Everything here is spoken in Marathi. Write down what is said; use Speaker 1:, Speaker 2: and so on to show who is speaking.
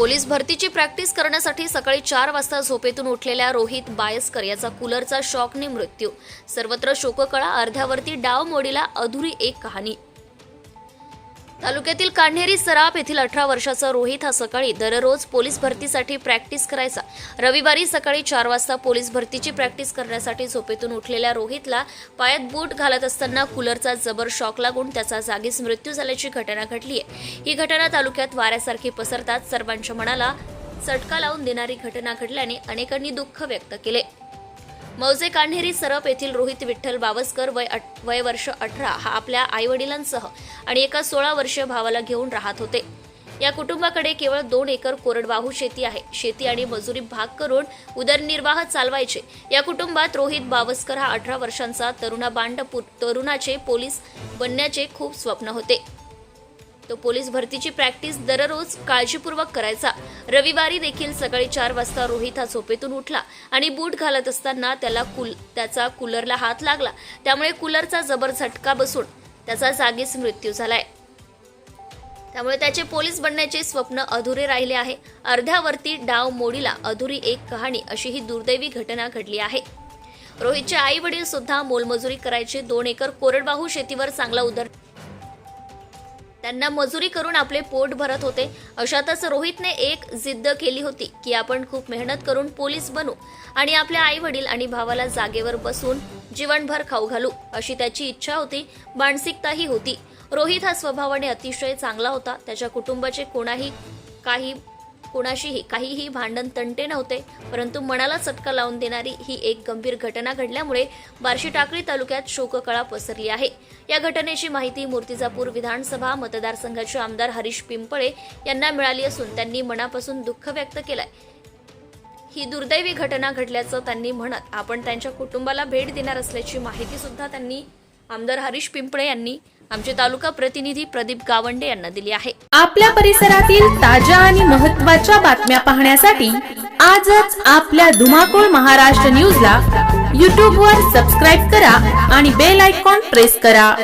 Speaker 1: पोलीस भरतीची प्रॅक्टिस करण्यासाठी सकाळी चार वाजता झोपेतून उठलेल्या रोहित बायस्कर याचा कूलरचा शॉकने मृत्यू. सर्वत्र शोककळा अर्ध्यावरती डाव मोडीला अधुरी एक कहाणी. तालुक्यातील कान्हेरी सराप येथील अठरा वर्षाचा रोहित हा सकाळी दररोज पोलीस भरतीसाठी प्रॅक्टिस करायचा. रविवारी सकाळी चार वाजता पोलीस भरतीची प्रॅक्टिस करण्यासाठी झोपेतून उठलेल्या रोहितला पायात बूट घालत असताना कूलरचा जबर शॉक लागून त्याचा जागीच मृत्यू झाल्याची घटना घडली आहे. ही घटना तालुक्यात वाऱ्यासारखी पसरताच सर्वांच्या मनाला चटका लावून देणारी घटना घडल्याने अनेकांनी दुःख व्यक्त केले. मौजे कान्हेरी सरप येथील रोहित विठ्ठल बावस्कर वय अठ- वय वर्ष अठरा हा आपल्या आईवडिलांसह आणि एका सोळा वर्षीय भावाला घेऊन राहत होते. या कुटुंबाकडे केवळ दोन एकर कोरडवाहू शेती आहे. शेती आणि मजुरी भाग करून उदरनिर्वाह चालवायचे. या कुटुंबात रोहित बावस्कर हा अठरा वर्षांचा तरुणा बांड तरुणाचे पोलीस बनण्याचे खूप स्वप्न होते. तो पोलीस भरतीची प्रॅक्टिस दररोज काळजीपूर्वक करायचा. रविवारी देखील सकाळी चार वाजता रोहित हा झोपेतून उठला आणि बूट घालत असताना त्याला कुल त्याचा कूलरला हात लागला. त्यामुळे कूलरचा जबर झटका बसून त्याचा जागीच मृत्यू झालाय. त्यामुळे त्याचे पोलीस बनण्याचे स्वप्न अधुरे राहिले आहे. अर्ध्यावरती डाव मोडीला अधुरी एक कहाणी अशी ही दुर्दैवी घटना घडली आहे. रोहितचे आई वडील सुद्धा मोलमजुरी करायचे. दोन एकर कोरडवाहू शेतीवर चांगला उदर त्यांना मजुरी करून आपले पोट भरत होते. अशातच रोहितने एक जिद्द केली होती की आपण खूप मेहनत करून पोलीस बनू आणि आपल्या आई वडील आणि भावाला जागेवर बसून जीवनभर खाऊ घालू अशी त्याची इच्छा होती मानसिकताही होती. रोहित हा स्वभावाने अतिशय चांगला होता. त्याच्या कुटुंबाचे कोणाही काही कुणाशीही काहीही भांडण तंटे नव्हते परंतु मनाला चटका लावून देणारी ही एक गंभीर घटना घडल्यामुळे बार्शी टाकळी तालुक्यात शोककळा पसरली आहे. या घटनेची माहिती मूर्तिजापूर विधानसभा मतदारसंघाचे आमदार हरीश पिंपळे यांना मिळाली असून त्यांनी मनापासून दुःख व्यक्त केलंय. ही दुर्दैवी घटना घडल्याचं त्यांनी म्हणत आपण त्यांच्या कुटुंबाला भेट देणार असल्याची माहिती सुद्धा त्यांनी आमदार हरीश पिंपळे यांनी आमचे तालुका प्रतिनिधी प्रदीप गावंडे यांना दिली आहे.
Speaker 2: आपल्या परिसरातील ताज्या आणि महत्त्वाच्या बातम्या पाहण्यासाठी आजच आपल्या धुमाकूळ महाराष्ट्र न्यूजला यूट्यूबवर सबस्क्राईब करा आणि बेल आयकॉन प्रेस करा.